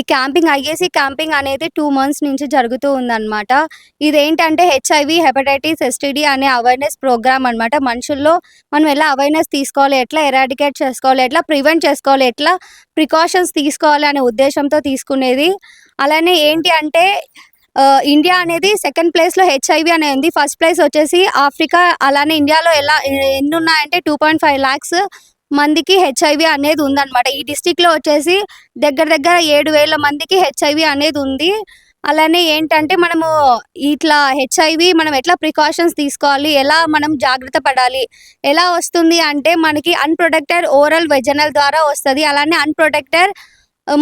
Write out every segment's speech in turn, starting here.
ఈ camping IAC camping అనేది two months నుంచి జరుగుతూ ఉందన్నమాట. ఇదేంటంటే హెచ్ఐవి హెపటైటిస్ ఎస్టీడీ అనే అవేర్నెస్ ప్రోగ్రామ్ అన్నమాట. మనుషుల్లో మనం ఎలా అవేర్నెస్ తీసుకోవాలి ఎట్లా ఎరాడికేట్ చేసుకోవాలి ఎట్లా ప్రివెంట్ చేసుకోవాలి ఎట్లా ప్రికాషన్స్ తీసుకోవాలి అనే ఉద్దేశంతో తీసుకునేది. అలానే ఏంటి అంటే ఇండియా అనేది సెకండ్ ప్లేస్లో హెచ్ఐవి అనేది ఉంది. ఫస్ట్ ప్లేస్ వచ్చేసి ఆఫ్రికా అలానే ఇండియాలో ఎలా ఎన్ని ఉన్నాయంటే టూ పాయింట్ ఫైవ్ ల్యాక్స్ మందికి హెచ్ఐవి అనేది ఉందన్నమాట. ఈ డిస్టిక్లో వచ్చేసి దగ్గర దగ్గర ఏడు వేల మందికి హెచ్ఐవి అనేది ఉంది. అలానే ఏంటంటే మనము ఇట్లా హెచ్ఐవి మనం ఎట్లా ప్రికాషన్స్ తీసుకోవాలి? ఎలా మనం జాగ్రత్త పడాలి? ఎలా వస్తుంది అంటే మనకి అన్ప్రొటెక్టెడ్ ఓరల్ వెజనల్ ద్వారా వస్తుంది. అలానే అన్ప్రొటెక్టెడ్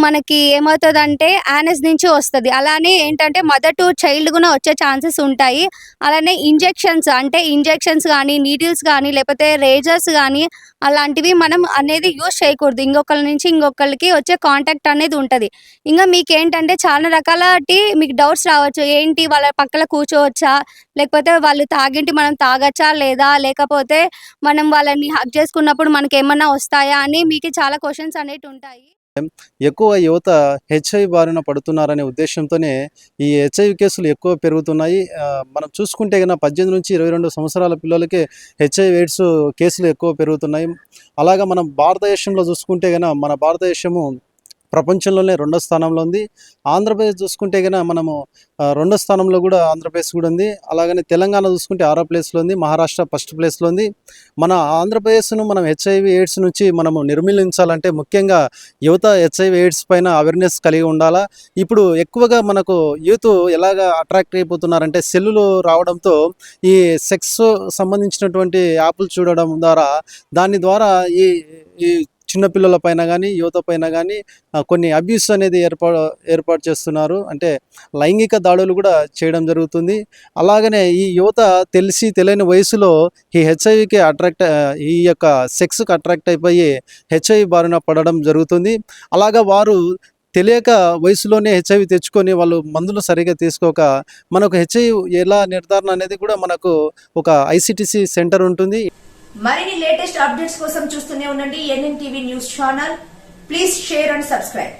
మనకి ఏమవుతుందంటే యానస్ నుంచి వస్తుంది. అలానే ఏంటంటే మదర్ టు చైల్డ్ కూడా వచ్చే ఛాన్సెస్ ఉంటాయి. అలానే ఇంజెక్షన్స్ అంటే ఇంజెక్షన్స్ కానీ నీడిల్స్ కానీ లేకపోతే రేజర్స్ కానీ అలాంటివి మనం అనేది యూజ్ చేయకూడదు. ఇంకొకరి నుంచి ఇంకొకరికి వచ్చే కాంటాక్ట్ అనేది ఉంటుంది. ఇంకా మీకు ఏంటంటే చాలా రకాలటి మీకు డౌట్స్ రావచ్చు. ఏంటి వాళ్ళ పక్కన కూర్చోవచ్చా? లేకపోతే వాళ్ళు తాగింటి మనం తాగచ్చా లేదా? లేకపోతే మనం వాళ్ళని హక్ చేసుకున్నప్పుడు మనకి ఏమన్నా వస్తాయా అని మీకు చాలా క్వశ్చన్స్ అనేవి ఉంటాయి. ఎక్కువ యువత హెచ్ఐవి బారిన పడుతున్నారనే ఉద్దేశంతోనే ఈ హెచ్ఐవి కేసులు ఎక్కువ పెరుగుతున్నాయి. మనం చూసుకుంటే కన్నా పద్దెనిమిది నుంచి ఇరవై రెండు సంవత్సరాల పిల్లలకే హెచ్ఐవి ఎయిడ్స్ కేసులు ఎక్కువ పెరుగుతున్నాయి. అలాగా మనం భారతదేశంలో చూసుకుంటే కన్నా మన భారతదేశము ప్రపంచంలోనే రెండో స్థానంలో ఉంది. ఆంధ్రప్రదేశ్ చూసుకుంటే కనుక మనము రెండో స్థానంలో కూడా ఆంధ్రప్రదేశ్ కూడా ఉంది. అలాగనే తెలంగాణ చూసుకుంటే ఆరో ప్లేస్లో ఉంది. మహారాష్ట్ర ఫస్ట్ ప్లేస్లో ఉంది. మన ఆంధ్రప్రదేశ్ను మనం హెచ్ఐవి ఎయిడ్స్ నుంచి మనము నిర్మూలించాలంటే ముఖ్యంగా యువత హెచ్ఐవి ఎయిడ్స్ పైన అవేర్నెస్ కలిగి ఉండాలా? ఇప్పుడు ఎక్కువగా మనకు యూత్ ఎలాగ అట్రాక్ట్ అయిపోతున్నారంటే సెల్లులు రావడంతో ఈ సెక్స్ సంబంధించినటువంటి యాప్లు చూడడం ద్వారా దాని ద్వారా ఈ ఈ చిన్నపిల్లల పైన కానీ యువత పైన కానీ కొన్ని అబ్యూస్ అనేది ఏర్పా ఏర్పాటు చేస్తున్నారు. అంటే లైంగిక దాడులు కూడా చేయడం జరుగుతుంది. అలాగనే ఈ యువత తెలిసి తెలియని వయసులో ఈ హెచ్ఐవికి అట్రాక్ట్ ఈ యొక్క సెక్స్కి అట్రాక్ట్ అయిపోయి హెచ్ఐవి బారిన పడడం జరుగుతుంది. అలాగా వారు తెలియక వయసులోనే హెచ్ఐవి తెచ్చుకొని వాళ్ళు మందులు సరిగా తీసుకోక మనకు హెచ్ఐవి ఎలా నిర్ధారణ అనేది కూడా మనకు ఒక ఐసిటిసి సెంటర్ ఉంటుంది. మరిన్ని లేటెస్ట్ అప్డేట్స్ కోసం చూస్తూనే ఉండండి. NN TV news channel. Please share and subscribe.